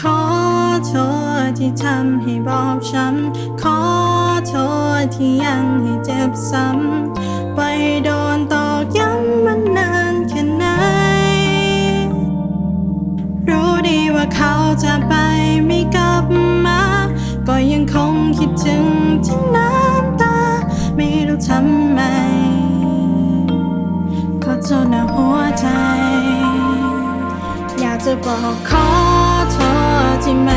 ขอโทษที่ทำให้บอบช้ำ ขอโทษที่ยังให้เจ็บซ้ำ ไปโดนตอกย้ำมันนานแค่ไหน รู้ดีว่าเขาจะไปไม่กลับมา ก็ยังคงคิดถึงที่น้ำตา ไม่รู้ทำไม ขอโทษนะหัวใจ อยากจะบอกขอ ท้อที่ม